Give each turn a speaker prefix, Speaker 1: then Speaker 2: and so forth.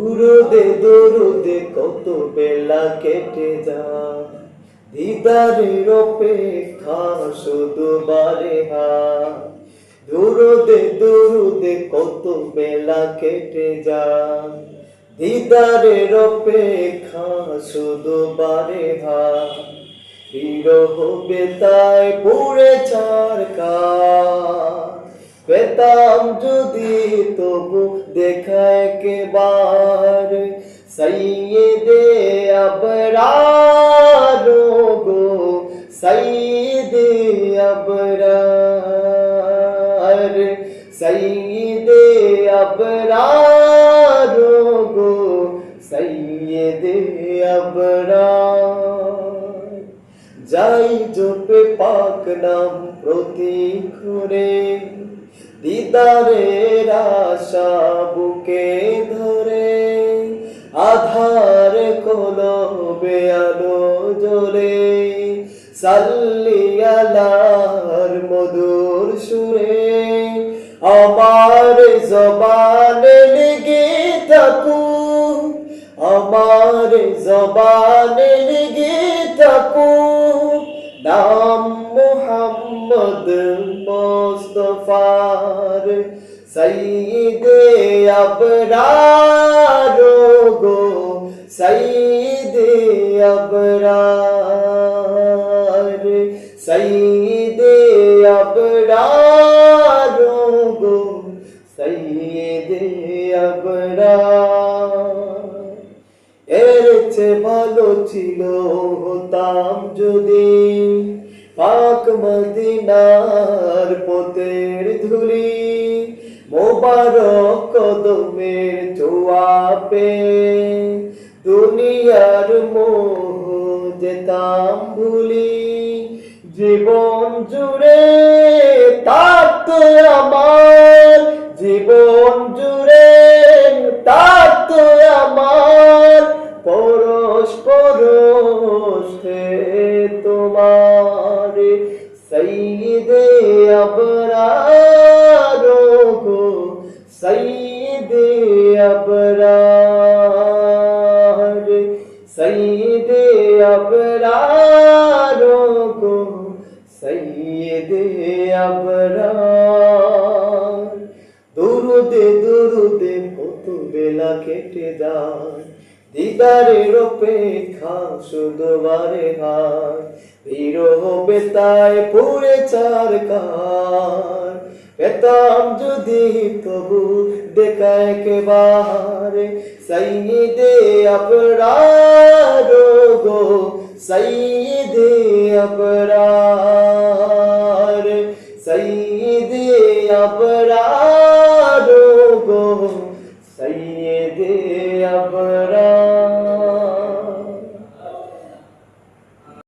Speaker 1: দুরুদে দুরুদে কত বেলা কেটে যায়। দিদারের অপেক্ষা শুধু বারে দুরুদে দুরুদে কত বেলা কেটে যায়। দিদারের অপেক্ষা শুধু বারে হায়। বিরহ বেতায় পুরে চার পেতাম যদি তবু দেখায় কে বার সৈয়দে আবরার গো সৈয়দে আবরার সৈয়দে আবরার গো সৈয়দে আবরার যাই জপে পাক নাম প্রতিক্ষরে দিদারের আশা বুকে ধরে, আধার কলবে আলো জ্বলে সাল্লি আলার মধুর সুরে আমার জবানে লেগে থাকুক, আমার জবানে লেগে থাকুক, নাম মোহাম্মদ মোস্তফার। সঈদে আবরার গো সঈদে আবরার। সঈদে আবরার গো সঈদে আবরার। এর চেয়ে ভালো ছিল হতাম যদি পাক মদিনার পোতের ধুলি, মোবারক কদমের চোয়াপে। দুনিয়ার মোহ যেতাম ভুলি জীবন জুড়ে তাত আমার। জীবন জুড়ে তাত আমার। পরশ সঈদে আবরার গো সঈদে আবরার সঈদে আবরার গো সঈদে আবরার দুরুদে দুরুদে কত বেলা কেটে যায় দিদারের অপেক্ষা শুধু বারে হায়। বিরহ বেতায় পুরে চার কার। পেতাম যদি তবু দেখায় কে বারে সঈদে আবরার গো সঈদে আবরার সঈদে আবরার গো আবরার